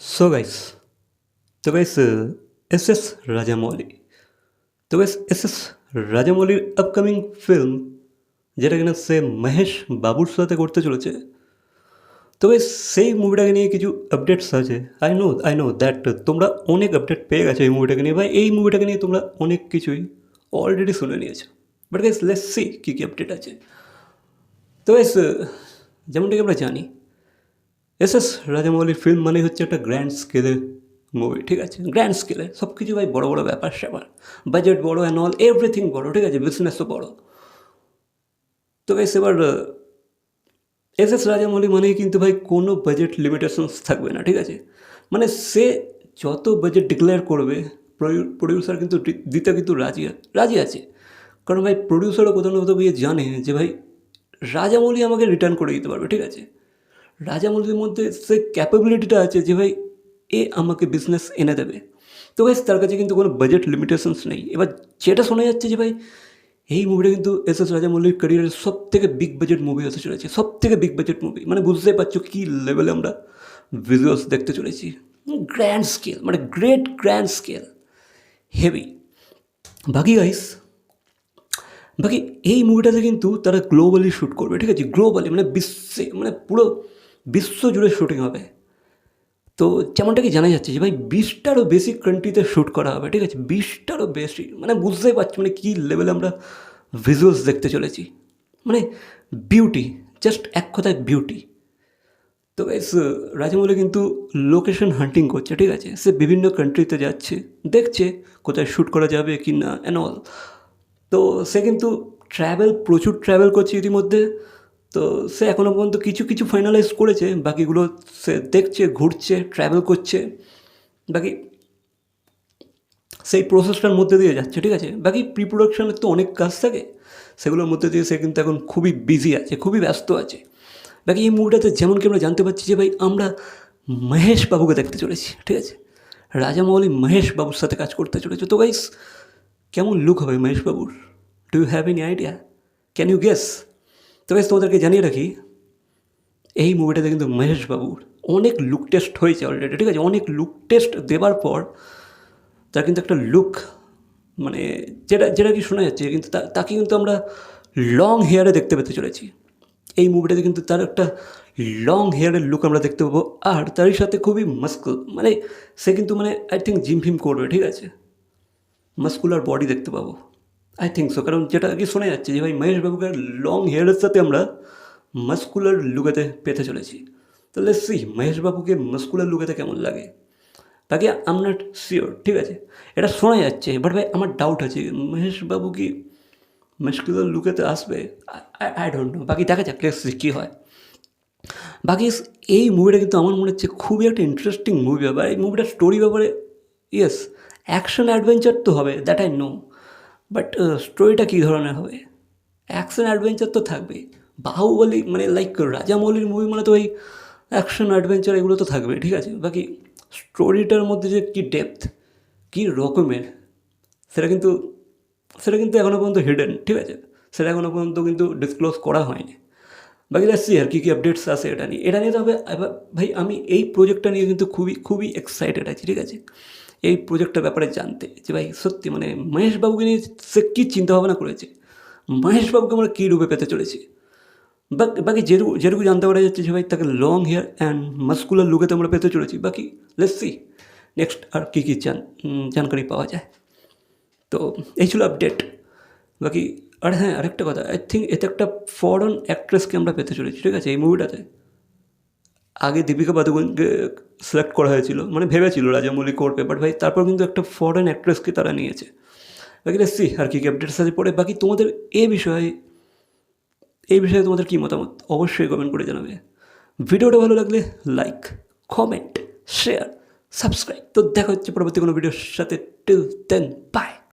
So guys, তো guys S S Rajamouli তো guys S S রাজামৌলির আপকামিং ফিল্ম যেটা কিনা সে মহেশ বাবুর সাথে করতে চলেছে। তো গাইস সেই মুভিটাকে নিয়ে কিছু আপডেটস আছে। I know I know that তোমরা অনেক আপডেট পেয়ে গেছো এই মুভিটাকে নিয়ে। বা এই মুভিটাকে নিয়ে তোমরা অনেক কিছুই অলরেডি শুনে নিয়েছো। বাট গাইস লেটস সি কী কী আপডেট আছে। তো গাইস যেমনটাকে আমরা জানি এস এস রাজামৌলির ফিল্ম মানে হচ্ছে একটা গ্র্যান্ড স্কেলের মুভি ঠিক আছে? গ্র্যান্ড স্কেলে সব কিছু ভাই বড় বড় ব্যাপার স্যাপার বাজেট বড় অ্যান্ড অল এভরিথিং বড়, ঠিক আছে? বিজনেসও বড়। তো গাইস এবার এস এস রাজামৌলি মানেই কিন্তু ভাই কোনো বাজেট লিমিটেশনস থাকবে না, ঠিক আছে? মানে সে যত বাজেট ডিক্লেয়ার করবে প্রডিউসার কিন্তু দিতে কিন্তু রাজি রাজি আছে। কারণ ভাই প্রডিউসারও কোথাও না কোথাও গিয়ে জানে যে ভাই রাজামৌলি আমাকে রিটার্ন করে দিতে পারবে, ঠিক আছে? রাজামৌলির মধ্যে সে ক্যাপাবিলিটিটা আছে যে ভাই, এ আমাকে বিজনেস এনে দেবে। তো ভাই, তার কাছে কিন্তু কোনো বাজেট লিমিটেশনস নেই। এবার যেটা শোনা যাচ্ছে যে ভাই, এই মুভিটা কিন্তু এস এস রাজামৌলির ক্যারিয়ারের সব থেকে বিগ বাজেট মুভি হতে চলেছে। সব থেকে বিগ বাজেট মুভি মানে বুঝতেই পারছ কী লেভেলে আমরা ভিজুয়ালস দেখতে চলেছি। গ্র্যান্ড স্কেল মানে গ্রেট গ্র্যান্ড স্কেল হেভি বাকি গাইস বাকি এই মুভিটাতে কিন্তু তারা গ্লোবালি শ্যুট করবে, ঠিক আছে? গ্লোবালি মানে বিশ্বে মানে পুরো বিশ্ব জুড়ে শ্যুটিং হবে। তো যেমনটা কি জানা যাচ্ছে যে ভাই, বিশটারও বেশি কান্ট্রিতে শ্যুট করা হবে, ঠিক আছে? বিশটারও বেশি মানে বুঝতেই পারছি মানে কী লেভেলে আমরা ভিজুয়ালস দেখতে চলেছি। মানে বিউটি জাস্ট এক কথায় বিউটি তো গাইস রাজামৌলি কিন্তু লোকেশন হান্টিং করছে, ঠিক আছে? সে বিভিন্ন কান্ট্রিতে যাচ্ছে, দেখছে কোথায় শ্যুট করা যাবে কি না অ্যান্ড অল তো সে কিন্তু ট্র্যাভেল প্রচুর ট্র্যাভেল করছে ইতিমধ্যে। তো সে এখনও পর্যন্ত কিছু কিছু ফাইনালাইজ করেছে, বাকিগুলো সে দেখছে, ঘুরছে ট্র্যাভেল করছে, বাকি সেই প্রসেসটার মধ্যে দিয়ে যাচ্ছে, ঠিক আছে? বাকি প্রি প্রোডাকশনের তো অনেক কাজ থাকে, সেগুলোর মধ্যে দিয়ে সে কিন্তু এখন খুবই বিজি আছে, খুবই ব্যস্ত আছে। বাকি এই মুভিটাতে যেমন কি আমরা জানতে পারছি যে ভাই, আমরা মহেশ বাবুকে দেখতে চলেছি, ঠিক আছে? রাজামৌলি মহেশ বাবুর সাথে কাজ করতে চলেছে। তো গাইস কেমন লুক হবে মহেশ বাবুর? Do you have any idea can you guess তো গাইস তোমাদেরকে জানিয়ে রাখি, এই মুভিটাতে কিন্তু মহেশ বাবুর অনেক লুক টেস্ট হয়েছে অলরেডি ঠিক আছে? অনেক লুক টেস্ট দেওয়ার পর তার কিন্তু একটা লুক মানে যেটা যেটা কি শোনা যাচ্ছে, কিন্তু তাকে কিন্তু আমরা লং হেয়ারে দেখতে পেতে চলেছি। এই মুভিটাতে কিন্তু তার একটা লং হেয়ারের লুক আমরা দেখতে পাবো, আর তারই সাথে খুবই মাস্কুল মানে সে কিন্তু মানে আই থিঙ্ক জিম ফিম করবে, ঠিক আছে? মাস্কুলার বডি দেখতে পাবো। আই থিঙ্ক সো কারণ যেটা আর কি শোনা যাচ্ছে যে ভাই মহেশ বাবুকে লং হেয়ারের সাথে আমরা মাস্কুলার লুকাতে পেতে চলেছি। তাহলে সি মহেশ বাবুকে মাস্কুলার লুকাতে কেমন লাগে? বাকি আম নট শিওর ঠিক আছে? এটা শোনা যাচ্ছে বাট ভাই আমার ডাউট আছে, মহেশ বাবু কি মাস্কুলার লুকাতে আসবে? আই ডোন্ট নো বাকি দেখা যাক লেটস কী হয়। বাকি এই মুভিটা কিন্তু আমার মনে হচ্ছে খুবই একটা ইন্টারেস্টিং মুভি আর এই মুভিটার স্টোরি ব্যাপারে ইয়েস অ্যাকশন অ্যাডভেঞ্চার তো হবে দ্যাট আই নো বাট স্টোরিটা কী ধরনের হবে? অ্যাকশন অ্যাডভেঞ্চার তো থাকবেই বাহুবলী মানে লাইক রাজামৌলির মুভি মানে তো ওই অ্যাকশন অ্যাডভেঞ্চার এগুলো তো থাকবে, ঠিক আছে? বাকি স্টোরিটার মধ্যে যে কী ডেপথ কী রকমের, সেটা কিন্তু সেটা কিন্তু এখনও পর্যন্ত হিডেন ঠিক আছে? সেটা এখনও পর্যন্ত কিন্তু ডিসক্লোজ করা হয়নি। বাকি দেখছি আর কী কী আপডেটস আছে এটা নিয়ে। এটা নিয়ে তবে ভাই আমি এই প্রোজেক্টটা নিয়ে কিন্তু খুবই খুবই এক্সাইটেড আছি, ঠিক আছে? এই প্রজেক্টটার ব্যাপারে জানতে যে ভাই, সত্যি মানে মহেশবাবুকে নিয়ে সে কী চিন্তাভাবনা করেছে? মহেশবাবুকে আমরা কী রূপে পেতে চলেছি? বাক- যেটুকু যেটুকু জানতে পারা যাচ্ছে যে ভাই, তাকে লং হেয়ার অ্যান্ড মাস্কুলার লুকেতে আমরা পেতে চলেছি। বাকি লেটস সি নেক্সট আর কী কী জান জানকারি পাওয়া যায়। তো এই ছিল আপডেট বাকি, আর হ্যাঁ আরেকটা কথা আই থিঙ্ক এতে একটা ফরেন অ্যাক্ট্রেসকে আমরা পেতে চলেছি, ঠিক আছে, এই মুভিটাতে আগে দীপিকা পাদুকোনকে সিলেক্ট করা হয়েছিল মানে ভেবেছিল রাজামৌলি করবে বাট ভাই তারপর কিন্তু একটা ফরেন অ্যাক্ট্রেসকে তারা নিয়েছে। বাকি সি আর কি আপডেটস আছে পরে বাকি তোমাদের এ বিষয়ে এই বিষয়ে তোমাদের কী মতামত? অবশ্যই কমেন্ট করে জানাবে। ভিডিওটা ভালো লাগলে লাইক কমেন্ট শেয়ার সাবস্ক্রাইব তো দেখা হচ্ছে পরবর্তী কোনো ভিডিওর সাথে। Till then by